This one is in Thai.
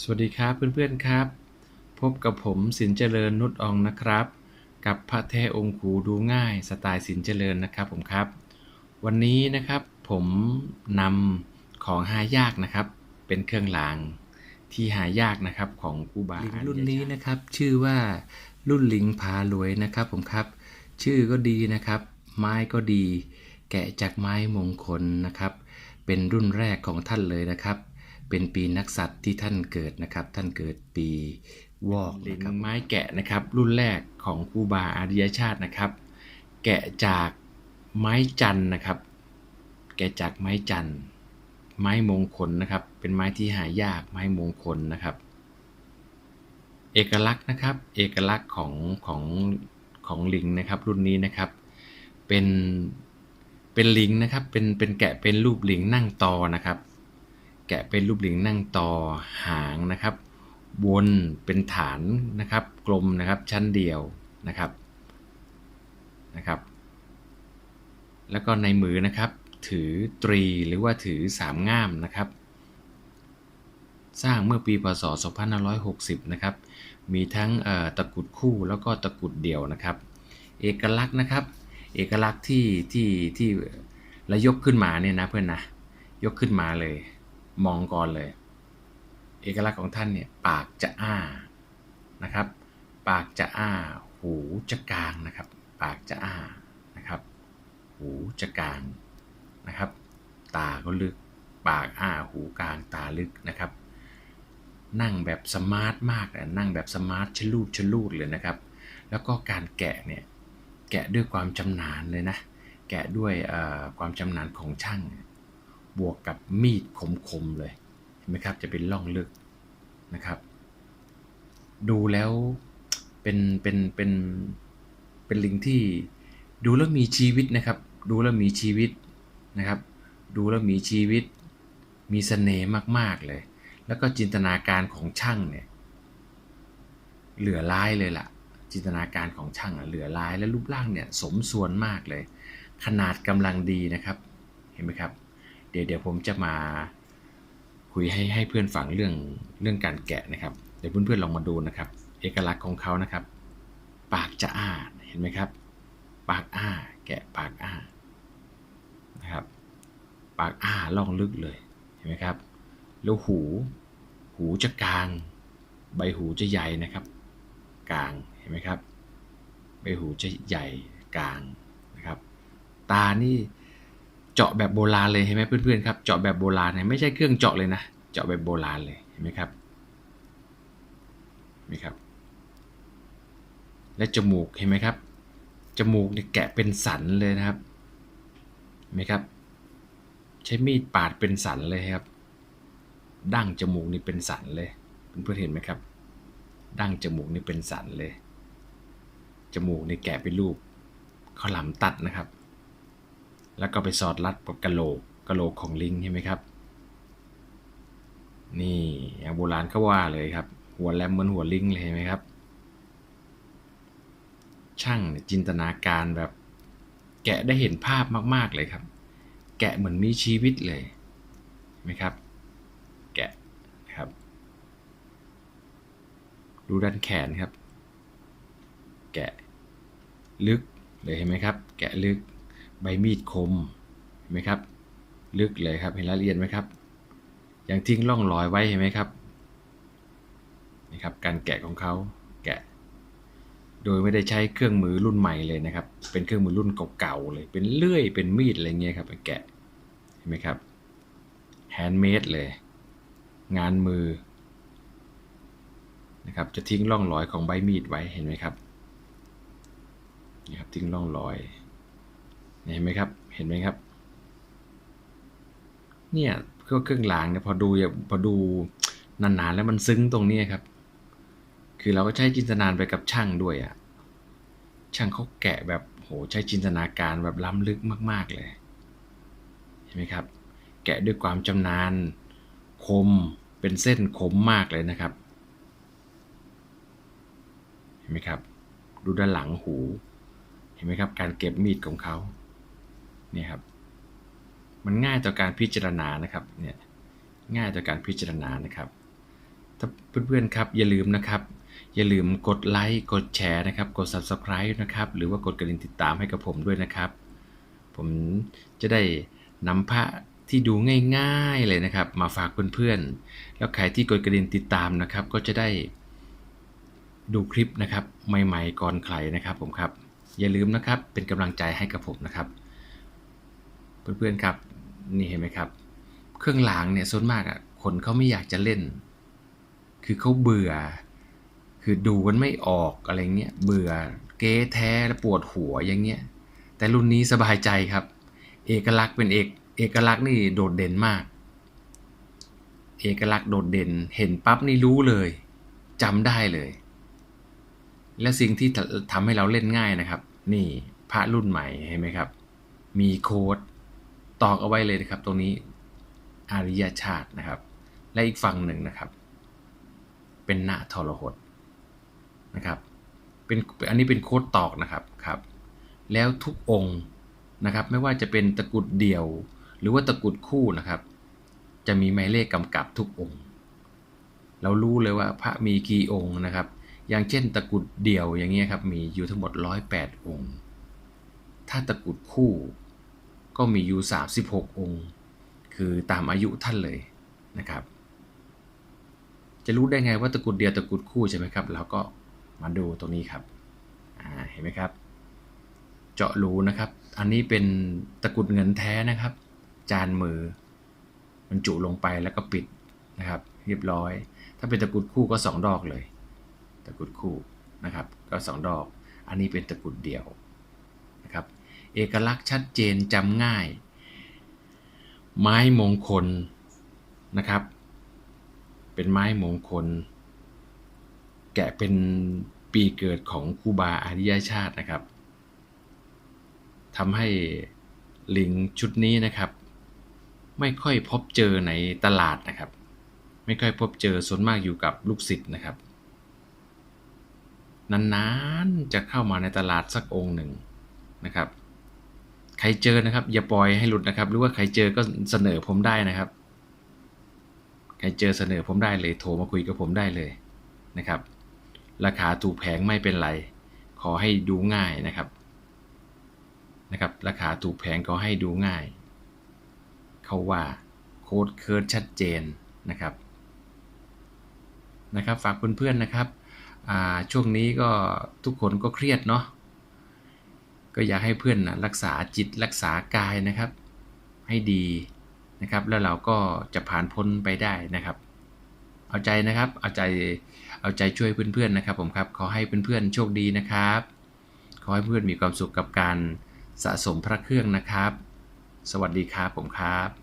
สวัสดีครับเพื่อนๆครับ พบกับผมสินเจริญนุชอองนะครับ กับพระแท้องค์ขูดูง่ายสไตล์สินเจริญนะครับผมครับ วันนี้นะครับผมนำของหายากนะครับ เป็นเครื่องรางที่หายากนะครับของครูบาลิงรุ่นนี้นะครับ ชื่อว่ารุ่นลิงพารวยนะครับผมครับ ชื่อก็ดีนะครับ ไม้ก็ดี แกะจากไม้มงคลนะครับ เป็นรุ่นแรกของท่านเลยนะครับ เป็นปีนักสัตว์ที่ท่านเกิดนะครับ ท่านเกิดปีวอกนะครับไม้แกะนะครับ รุ่นแรกของครูบาอาริยชาตินะครับ แกะจากไม้จันนะครับ แกะจากไม้จันไม้มงคลนะครับ เป็นไม้ที่หายากไม้มงคลนะครับ เอกลักษณ์นะครับ เอกลักษณ์ของของของลิงนะครับ รุ่นนี้นะครับ เป็นเป็นลิงนะครับ เป็นเป็นแกะเป็นรูปลิงนั่งตอนะครับ กะเป็นรูปลิงนั่งตอหางนะครับวนเป็นฐานนะครับกลมนะครับชั้นเดียวนะครับนะครับ แล้วก็ในมือนะครับ ถือตรีหรือว่าถือสามง่ามนะครับ สร้างเมื่อปีพศ 2560 นะครับ มีทั้งตะกุดคู่แล้วก็ตะกุดเดี่ยวนะครับ เอกลักษณ์นะครับ เอกลักษณ์ที่ที่ที่ระยกขึ้นมาเนี่ยนะเพื่อนนะยกขึ้นมาเลย มองก่อนเลย เอกลักษณ์ของท่านเนี่ยปากจะอ้านะครับ ปากจะอ้า หูจะกลางนะครับ ปากจะอ้านะครับ หูจะกลางนะครับ ตาก็ลึก ปากอ้า หูกลาง ตาลึกนะครับ นั่งแบบสมาร์ทมากอะนั่งแบบสมาร์ทชลูดชลูดเลยนะครับ แล้วก็การแกะเนี่ย แกะด้วยความชำนาญเลยนะ แกะด้วยความชำนาญของช่าง บวกกับมีดคมๆเลยเห็นไหมครับ จะเป็นร่องลึกนะครับ ดูแล้วเป็นเป็นเป็นเป็นลิงที่ดูแล้วมีชีวิตนะครับ ดูแล้วมีชีวิตนะครับ ดูแล้วมีชีวิต มีเสน่ห์มากๆเลย แล้วก็จินตนาการของช่างเนี่ยเหลือร้ายเลยล่ะ จินตนาการของช่างเหลือร้ายและรูปร่างเนี่ยสมส่วนมากเลย ขนาดกำลังดีนะครับ เห็นไหมครับ เดี๋ยวเดี๋ยวผมจะมาคุยให้ให้เพื่อนฟังเรื่องเรื่องการแกะนะครับ เดี๋ยวเพื่อนๆลองมาดูนะครับ เอกลักษณ์ของเขานะครับ ปากจะอ้าเห็นไหมครับ ปากอ้า แกะปากอ้านะครับ ปากอ้าล่องลึกเลยเห็นไหมครับ แล้วหู หูจะกลาง ใบหูจะใหญ่นะครับ กลางเห็นไหมครับ ใบหูจะใหญ่กลางนะครับ ตานี่ เจาะแบบโบราณเลยเห็นไหมเพื่อนๆครับเจาะแบบโบราณเนี่ยไม่ใช่เครื่องเจาะเลยนะ เจาะแบบโบราณเลยเห็นไหมครับเห็นไหมครับ และจมูกเห็นไหมครับ จมูกเนี่ยแกะเป็นสันเลยนะครับเห็นไหมครับ ใช้มีดปาดเป็นสันเลยครับดั้งจมูกนี่เป็นสันเลยเพื่อนๆเห็นไหมครับ ดั้งจมูกนี่เป็นสันเลย จมูกนี่แกะเป็นรูปข้าวหลามตัดนะครับ แล้วก็ไปสอดรัดกับกะโหลกกะโหลกของลิงเห็นไหมครับ นี่อย่างโบราณเขาว่าเลยครับ หัวแหลมเหมือนหัวลิงเลยเห็นไหมครับ ช่างจินตนาการแบบ แกะได้เห็นภาพมาก ๆเลยครับ แกะเหมือนมีชีวิตเลยไหมครับ แกะครับ ดูด้านแขนครับ แกะลึกเลยเห็นไหมครับ แกะลึก ใบมีดคมเห็นไหมครับ ลึกเลยครับเห็นรายละเอียดไหมครับ ยังทิ้งร่องรอยไว้เห็นไหมครับนี่ครับ การแกะของเขาแกะ โดยไม่ได้ใช้เครื่องมือรุ่นใหม่เลยนะครับ เป็นเครื่องมือรุ่นเก่าๆเลย เป็นเลื่อยเป็นมีดอะไรเงี้ยครับไปแกะเห็นไหมครับแฮนด์เมดเลย งานมือนะครับจะทิ้งร่องรอยของใบมีดไว้เห็นไหมครับนี่ครับทิ้งร่องรอย เห็นไหมครับ เห็นไหมครับ เนี่ยก็เครื่องรางเนี่ยพอดูพอดูนานๆแล้วมันซึ้งตรงนี้ครับ คือเราก็ใช้จินตนาการไปกับช่างด้วยอะ่ะ ช่างเขาแกะแบบโหใช้จินตนาการแบบล้ำลึกมากๆเลย เห็นไหมครับ แกะด้วยความจำนาญคมเป็นเส้นคมมากเลยนะครับ เห็นไหมครับ ดูด้านหลังหู เห็นไหมครับ การเก็บมีดของเขา เนี่ยครับ มันง่ายต่อการพิจารณานะครับเนี่ยง่ายต่อการพิจารณานะครับ ถ้าเพื่อนๆครับอย่าลืมนะครับ อย่าลืมกดไลค์กดแชร์นะครับ กด Subscribe นะครับ หรือว่ากดกระดิ่งติดตามให้กับผมด้วยนะครับ ผมจะได้นำพระที่ดูง่ายๆเลยนะครับ มาฝากเพื่อนๆ แล้วใครที่กดกระดิ่งติดตามนะครับ ก็จะได้ดูคลิปนะครับ ใหม่ๆก่อนใครนะครับผมครับ อย่าลืมนะครับเป็นกำลังใจให้กับผมนะครับ เพื่อนๆครับ นี่เห็นไหมครับ เครื่องรางเนี่ยส่วนมากอะคนเขาไม่อยากจะเล่น คือเขาเบื่อ คือดูกันไม่ออกอะไรเงี้ยเบื่อเก๊แท้และปวดหัวอย่างเงี้ยแต่รุ่นนี้สบายใจครับ เอกลักษณ์เป็นเอกเอกลักษณ์นี่โดดเด่นมาก เอกลักษณ์โดดเด่นเห็นปั๊บนี่รู้เลยจำได้เลย และสิ่งที่ทำให้เราเล่นง่ายนะครับ นี่พระรุ่นใหม่เห็นไหมครับ มีโค้ด ตอกเอาไว้เลยนะครับ ตรงนี้อาริยชาตินะครับ และอีกฝั่งหนึ่งนะครับ เป็นณทรหดนะครับ เป็นอันนี้เป็นโคดตอกนะครับครับ แล้วทุกองค์นะครับ ไม่ว่าจะเป็นตะกุดเดี่ยว หรือว่าตะกุดคู่นะครับ จะมีหมายเลขกำกับทุกองค์ เรารู้เลยว่าพระมีกี่องค์นะครับ อย่างเช่น ตะกุดเดี่ยวอย่างเงี้ยครับมีอยู่ทั้งหมด 108 องค์ ถ้าตะกุดคู่ ก็มีอยู่ 36 องค์ คือตามอายุท่านเลยนะครับ จะรู้ได้ไงว่าตะกุดเดียวตะกุดคู่ใช่ไหมครับเราก็มาดูตรงนี้ครับเห็นไหมครับ เจาะรูนะครับ อันนี้เป็นตะกุดเงินแท้นะครับ จานมือบรรจุลงไปแล้วก็ปิดนะครับ เรียบร้อย ถ้าเป็นตะกุดคู่ก็ 2 ดอกเลย ตะกุดคู่นะครับ ก็ 2 ดอก อันนี้เป็นตะกุดเดี่ยว เอกลักษณ์ชัดเจนจำง่าย ไม้มงคลนะครับ เป็นไม้มงคล แกะเป็นปีเกิดของคูบาอาริยชาตินะครับทำให้ลิงชุดนี้นะครับ ไม่ค่อยพบเจอในตลาดนะครับ ไม่ค่อยพบเจอส่วนมากอยู่กับลูกศิษย์นะครับนานๆจะเข้ามาในตลาดสักองค์หนึ่งนะครับ ใครเจอนะครับ อย่าปล่อยให้หลุดนะครับ หรือว่าใครเจอก็เสนอผมได้นะครับ ใครเจอเสนอผมได้เลย โทรมาคุยกับผมได้เลยนะครับ ราคาถูกแพงไม่เป็นไร ขอให้ดูง่ายนะครับนะครับ ราคาถูกแพงก็ให้ดูง่าย เขาว่าโค้ดเคิร์ดชัดเจนนะครับนะครับ ฝากเพื่อนๆนะครับช่วงนี้ก็ทุกคนก็เครียดเนาะ ก็อยากให้เพื่อนนะรักษาจิตรักษากายนะครับ ให้ดีนะครับ แล้วเราก็จะผ่านพ้นไปได้นะครับ เอาใจนะครับ เอาใจเอาใจช่วยเพื่อนๆนะครับ ผมครับขอให้เพื่อนๆโชคดีนะครับ ขอให้เพื่อนมีความสุขกับการสะสมพระเครื่องนะครับ สวัสดีครับผมครับ